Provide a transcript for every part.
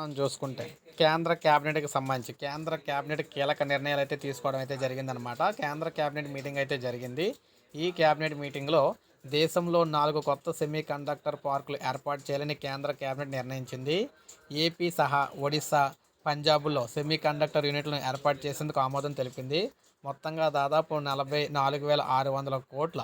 మనం చూసుకుంటే కేంద్ర క్యాబినెట్కి సంబంధించి కేంద్ర క్యాబినెట్ కీలక నిర్ణయాలు అయితే తీసుకోవడం అయితే జరిగిందనమాట కేంద్ర క్యాబినెట్ మీటింగ్ అయితే జరిగింది. ఈ క్యాబినెట్ మీటింగ్లో దేశంలో నాలుగు కొత్త సెమీ కండక్టర్ పార్కులు ఏర్పాటు చేయాలని కేంద్ర క్యాబినెట్ నిర్ణయించింది. ఏపీ సహా ఒడిశా పంజాబ్లో సెమీ కండక్టర్ యూనిట్లను ఏర్పాటు చేసేందుకు ఆమోదం తెలిపింది. మొత్తంగా దాదాపు నలభై నాలుగు వేల ఆరు వందల కోట్ల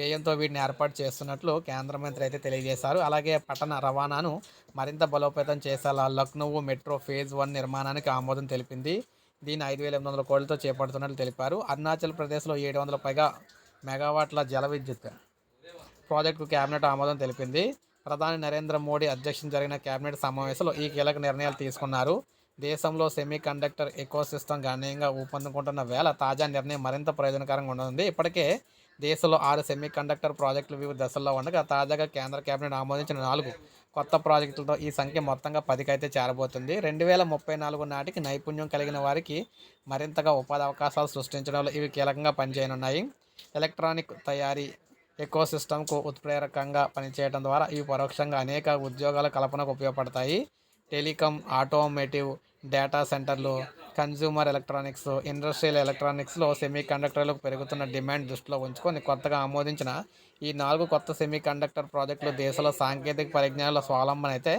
వ్యయంతో వీటిని ఏర్పాటు చేస్తున్నట్లు కేంద్ర మంత్రి అయితే తెలియజేశారు. అలాగే పట్టణ రవాణాను మరింత బలోపేతం చేసేలా లక్నో మెట్రో ఫేజ్ వన్ నిర్మాణానికి ఆమోదం తెలిపింది. దీన్ని ఐదు వేల ఎనిమిది వందల కోట్లతో చేపడుతున్నట్లు తెలిపారు. అరుణాచల్ ప్రదేశ్లో ఏడు వందల పైగా మెగావాట్ల జల విద్యుత్ ప్రాజెక్టుకు కేబినెట్ ఆమోదం తెలిపింది. ప్రధాని నరేంద్ర మోడీ అధ్యక్షం జరిగిన కేబినెట్ సమావేశంలో ఈ కీలక నిర్ణయాలు తీసుకున్నారు. దేశంలో సెమీ కండక్టర్ ఎకోసిస్టమ్ గణనీయంగా ఊపందుకుంటున్న వేళ తాజా నిర్ణయం మరింత ప్రయోజనకరంగా ఉండనుంది. ఇప్పటికే దేశంలో ఆరు సెమీ కండక్టర్ ప్రాజెక్టులు వివిధ దశల్లో ఉండగా తాజాగా కేంద్ర కేబినెట్ ఆమోదించిన నాలుగు కొత్త ప్రాజెక్టులతో ఈ సంఖ్య మొత్తంగా పదికైతే చేరబోతుంది. రెండు వేల ముప్పై నాలుగు నాటికి నైపుణ్యం కలిగిన వారికి మరింతగా ఉపాధి అవకాశాలు సృష్టించడంలో ఇవి కీలకంగా పనిచేయనున్నాయి. ఎలక్ట్రానిక్ తయారీ ఎకో సిస్టమ్కు ఉత్ప్రేరకంగా పనిచేయడం ద్వారా ఇవి పరోక్షంగా అనేక ఉద్యోగాల కల్పనకు ఉపయోగపడతాయి. టెలికాం ఆటోమేటివ్ డేటా సెంటర్లు కన్జ్యూమర్ ఎలక్ట్రానిక్స్ ఇండస్ట్రియల్ ఎలక్ట్రానిక్స్లో సెమీ కండక్టర్లకు పెరుగుతున్న డిమాండ్ దృష్టిలో ఉంచుకొని కొత్తగా ఆమోదించిన ఈ నాలుగు కొత్త సెమీ కండక్టర్ ప్రాజెక్టులు దేశంలో సాంకేతిక పరిజ్ఞానంలో స్వావలంబన అయితే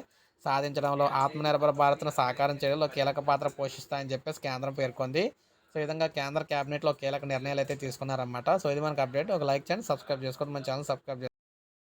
సాధించడంలో ఆత్మనిర్భర భారత్ను సాకారం చేయడంలో కీలక పాత్ర పోషిస్తాయని చెప్పేసి కేంద్రం పేర్కొంది. సో ఈ విధంగా కేంద్ర క్యాబినెట్లో కీలక నిర్ణయాలు అయితే తీసుకున్నారన్నమాట. సో ఇది మనకు అప్డేట్ ఒక లైక్ చేయండి సబ్స్క్రైబ్ చేసుకోండి. మన ఛానల్ సబ్స్క్రైబ్ చేసుకోండి